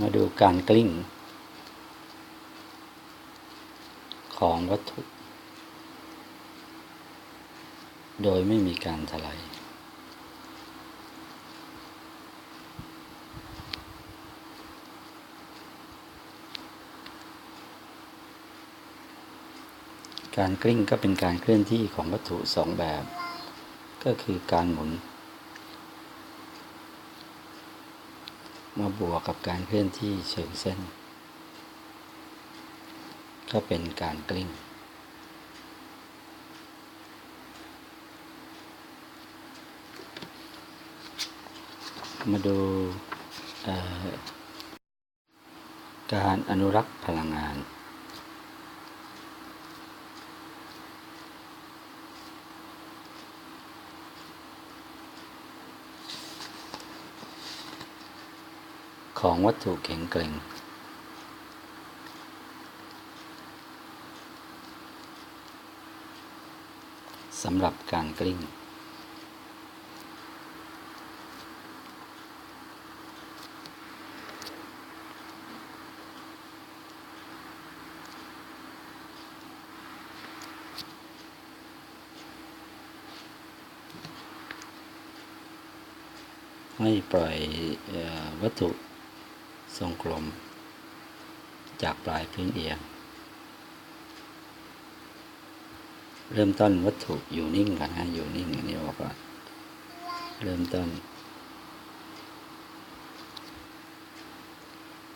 มาดูการกลิ้ง ของวัตถุ โดยไม่มีการถลายการกลิ้งก็เป็นการเคลื่อนที่ของวัตถุสองแบบ ก็คือการหมุน มาบวกกับการเคลื่อนที่เชิงเส้น ก็เป็นการกลิ้ง มาดูการอนุรักษ์พลังงาน ของวัตถุแข็งแกร่ง สำหรับการกลิ้ง ไม่ปล่อยออวัตถุ ทรงกลม จากปลายพื้นเอียง เริ่มต้นวัตถุอยู่นิ่งก่อนนะอยู่นิ่งอันนี้บอกว่าเริ่มต้น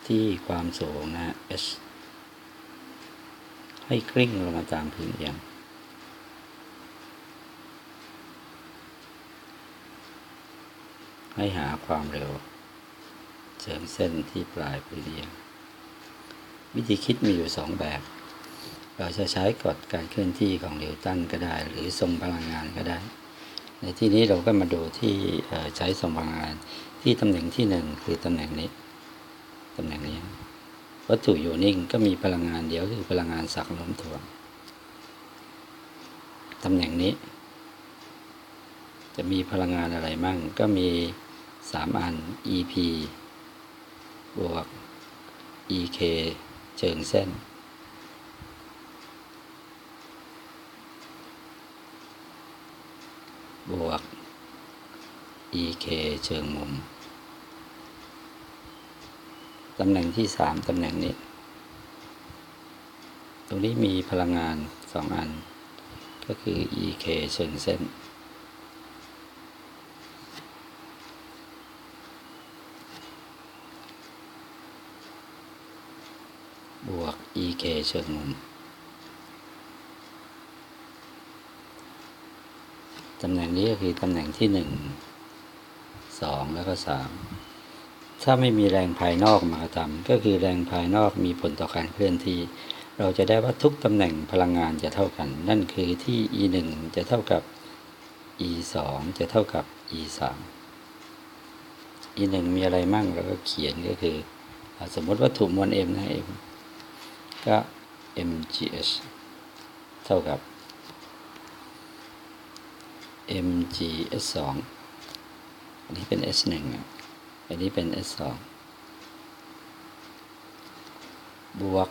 ที่ความสูงนะ h ให้กลิ้งลงมาตามพื้นเอียงให้หาความเร็ว เสริมเส้นที่ปลายพื้นเอียง วิธีคิดมีอยู่สองแบบ เราจะใช้กฎการเคลื่อนที่ของนิวตันก็ได้ หรือทรงพลังงานก็ได้ ในที่นี้เราก็มาดูที่ใช้ทรงพลังงานที่ตำแหน่งที่หนึ่งคือตำแหน่งนี้ตำแหน่งนี้วัตถุอยู่นิ่งก็มีพลังงานเดียวคือพลังงานสักโน้มถ่วงตำแหน่งนี้ จะมีพลังงานอะไรมั่งก็มีสามอัน EP บวก EK เชิงเส้น บวก EK เชิงมุม ตำแหน่งที่สามตำแหน่งนี้ ตรงนี้มีพลังงานสองอัน ก็คือ EK เชิงเส้น บว ก EK เชิงมตำแหน่งนี้ก็คือตำแหน่งที่หนึ่งสองแล้วก็สามถ้าไม่มีแรงภายนอกมากระทำก็คือแรงภายนอกมีผลต่อการเคลื่อนที่ เราจะได้ว่าทุกตำแหน่งพลังงานจะเท่ากัน นั่นคือที่ e 1จะเท่ากับ e 2จะเท่ากับ e 3 e 1มีอะไรมั่งเราก็เขียนก็คือ สมมติวัตถุมวล m นะ m ก็ mgh เท่ากับ mgs 2อันนี้เป็น s 1อะอันนี้เป็น s 2บวก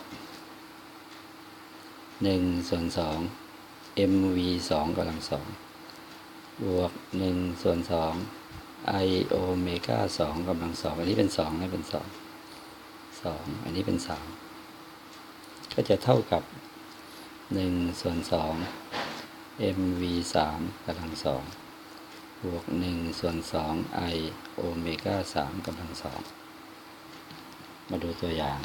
หนึ่งส่วนสอง mv สองกำลังสองบวกหนึ่งส่วนสอง i โอเมก้าสองกำลังสองอันนี้เป็นสองนี่เป็นสองสองอันนี้เป็นสาม ก็จะเท่ากับหนึ่งส่วนสอง mv สามกำลังสองบวกหนึ่งส่วนสอง i โอเมก้าสามกำลังสองมาดูตัวอย่าง